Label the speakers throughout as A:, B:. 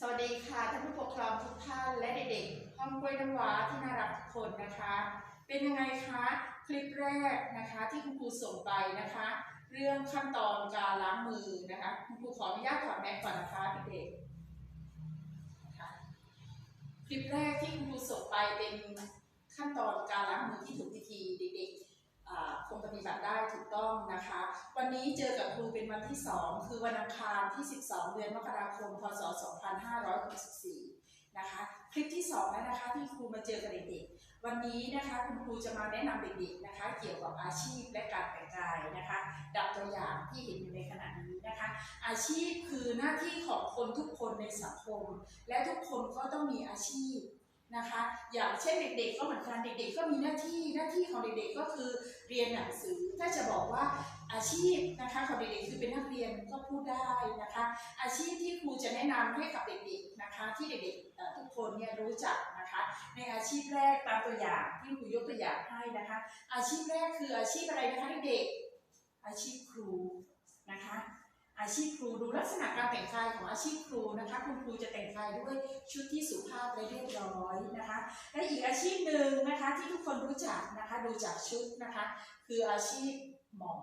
A: สวัสดีค่ะท่านผู้ปกครองทุกท่านและเด็กๆห้องกล้วยน้ำว้าที่น่ารักทุกคนนะคะ เป็นยังไงคะคลิปแรกนะคะที่คุณครูส่งไปนะคะ เรื่องขั้นตอนการล้างมือนะคะคุณครูขออนุญาตถอดแมสก่อนนะคะเด็กๆนะคะคลิปแรกที่คุณครูส่งไปเป็นขั้นตอนการล้างมือที่ถูกวิธีเด็กๆ คงปฏิบัติได้ถูกต้องนะคะ วันนี้เจอกับครูเป็นวันที่ 2 คือวันอังคารที่ 12 เดือนมกราคม พศ 2564 นะคะ คลิปที่2แล้วนะคะที่ครูมาเจอกับเด็กๆวันนี้นะคะคุณครูจะมาแนะนำเด็กๆนะคะ เกี่ยวกับอาชีพและการแต่งกายนะคะดับตัวอย่างที่เห็นอยู่ในขณะนี้นะคะ อาชีพคือหน้าที่ของคนทุกคนในสังคม และทุกคนก็ต้องมีอาชีพ นะคะ อย่างเช่นเด็กๆ ก็เหมือนกันเด็ก ๆ ก็มีหน้าที่หน้าที่ของเด็กๆ ก็คือเรียนหนังสือ ถ้าจะบอกว่าอาชีพนะคะของเด็กๆ คือเป็นนักเรียนก็พูดได้นะคะ อาชีพที่ครูจะแนะนำให้กับเด็กๆ นะคะ ที่เด็กๆ ทุกคนเนี่ยรู้จักนะคะ ในอาชีพแรกตามตัวอย่างที่ครูยกตัวอย่างให้นะคะ อาชีพแรกคืออาชีพอะไรนะคะเด็กๆ อาชีพครูนะคะ อาชีพครูดูลักษณะการแต่งกายของอาชีพครูนะคะ คุณครูจะแต่งกายด้วยชุดที่สุภาพและเรียบร้อยนะคะ และอีกอาชีพหนึ่งนะคะที่ทุกคนรู้จักนะคะดูจากชุดนะคะ คืออาชีพหมอ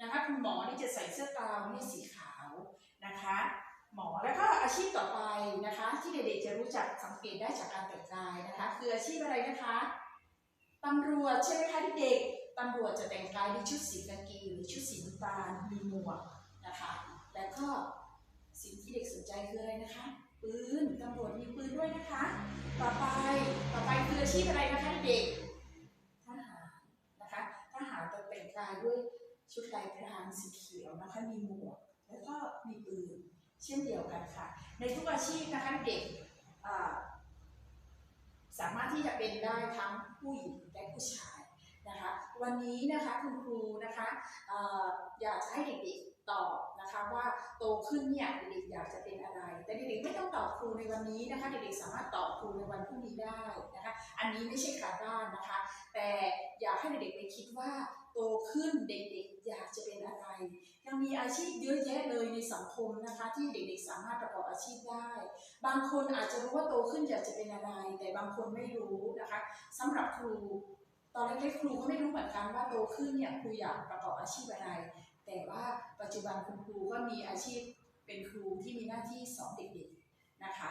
A: นะคะคุณหมอนี่จะใส่เสื้อกาวนี่สีขาวนะคะหมอแล้วก็อาชีพต่อไปนะคะ ที่เด็กๆจะรู้จักสังเกตได้จากการแต่งกายนะคะ คืออาชีพอะไรนะคะตำรวจใช่ไหมคะเด็กตำรวจจะแต่งกายด้วยชุดสีกากีหรือชุดสีน้ำตาลมีหมวกนะคะ ก็สิ่งที่เด็กสนใจคืออะไรนะคะ ปืนตำรวจมีปืนด้วยนะคะ ต่อไปต่อไปคืออาชีพอะไรนะคะเด็กทหารนะคะทหารจะแต่งกายด้วยชุดลายพรางสีเขียวนะคะมีหมวกแล้วก็มีปืนเช่นเดียวกันค่ะ ในทุกอาชีพนะคะเด็กสามารถที่จะเป็นได้ทั้งผู้หญิงและผู้ชายนะคะ วันนี้นะคะคุณครูนะคะอออยากจะให้เด็กๆ ตอบนะคะว่าโตขึ้นเนี่ยเด็กๆอยากจะเป็นอะไร แต่เด็กๆไม่ต้องตอบครูในวันนี้นะคะเด็กๆสามารถตอบครูในวันพรุ่งนี้ได้นะคะอันนี้ไม่ใช่การบ้านนะคะ แต่อยากให้เด็กๆไปคิดว่าโตขึ้นเด็กๆอยากจะเป็นอะไร ยังมีอาชีพเยอะแยะเลยในสังคมนะคะ ที่เด็กๆสามารถประกอบอาชีพได้ บางคนอาจจะรู้ว่าโตขึ้นอยากจะเป็นอะไร แต่บางคนไม่รู้นะคะสำหรับครูตอนเล็กๆครูก็ไม่รู้เหมือนกันว่าโตขึ้นเนี่ยครูอยากประกอบอาชีพอะไร จจุบันคุณครูก็มีอาชีพเป็นครูที่มีหน้าที่สอนเด็กๆนะคะ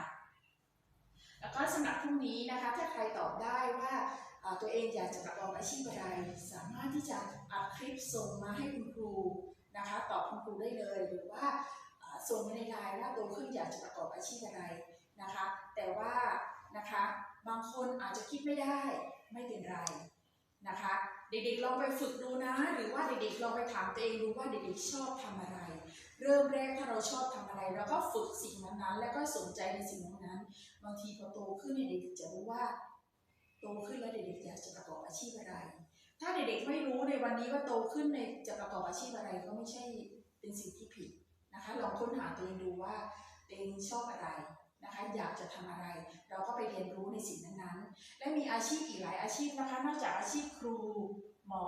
A: แล้วก็สำหรับพรุ่งนี้นะคะถ้าใครตอบได้ว่าตัวเองอยากจะประกอบอาชีพอะไร สามารถที่จะอัดคลิปส่งมาให้คุณครูนะคะ ตอบคุณครูได้เลย หรือว่าส่งมาในไลน์ว่าโตขึ้นอยากจะประกอบอาชีพอะไรนะคะ แต่ว่านะคะบางคนอาจจะคิดไม่ได้ไม่เป็นไร นะคะ เด็กๆลองไปฝึกดูนะ หรือว่าเด็กๆลองไปถามตัวเองดูว่าเด็กๆชอบทำอะไร เริ่มแรกถ้าเราชอบทำอะไรเราก็ฝึกสิ่งนั้นๆ แล้วก็สนใจในสิ่งนั้นๆบางทีพอโตขึ้นเนี่ยเด็กๆจะรู้ว่าโตขึ้นแล้วเด็กๆอยากจะประกอบอาชีพอะไร ถ้าเด็กๆไม่รู้ในวันนี้ว่าโตขึ้นในจะประกอบอาชีพอะไรก็ไม่ใช่เป็นสิ่งที่ผิดนะคะลองค้นหาตัวเองดูว่าตัวเองชอบอะไร นะคะอยาอะไร เราก็ไปเรียนรู้ในสิ่งนั้นๆ และมีอาชีพอีกหลายอาชีพนะคะ นอกจากอาชีพครู หมอ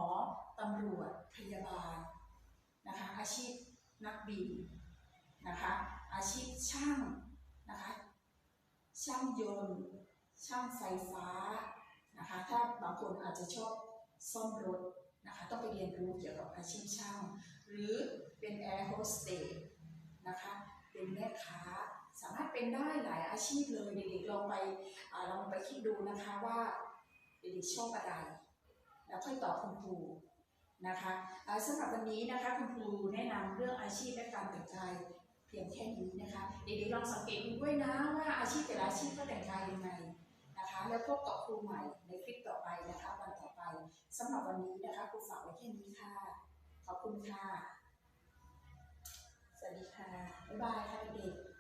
A: ตำรวจ พยาบาลนะคะ อาชีพนักบินนะคะ อาชีพช่างนะคะ ช่างยนต์ ช่างไฟฟ้านะคะ ถ้าบางคนอาจจะชอบซ่อมรถนะคะ ต้องไปเรียนรู้เกี่ยวกับอาชีพช่าง หรือเป็นแอ เป็นได้หลายอาชีพเลยเด็กๆลองไปอ่าลองไปคิดดูนะคะว่าเด็กๆชอบอะไร แล้วค่อยตอบคุณครูนะคะสำหรับวันนี้นะคะคุณครูแนะนำเรื่องอาชีพและการแต่งกายเพียงแค่นี้นะคะเด็กๆลองสังเกตดูด้วยนะว่าอาชีพแต่ละอาชีพก็แต่งกายยังไงนะคะ แล้วพบกับครูใหม่ในคลิปต่อไปนะคะวันต่อไปสำหรับวันนี้นะคะครูฝากไว้แค่นี้ค่ะ ขอบคุณค่ะ สวัสดีค่ะ บ๊ายบายค่ะเด็ก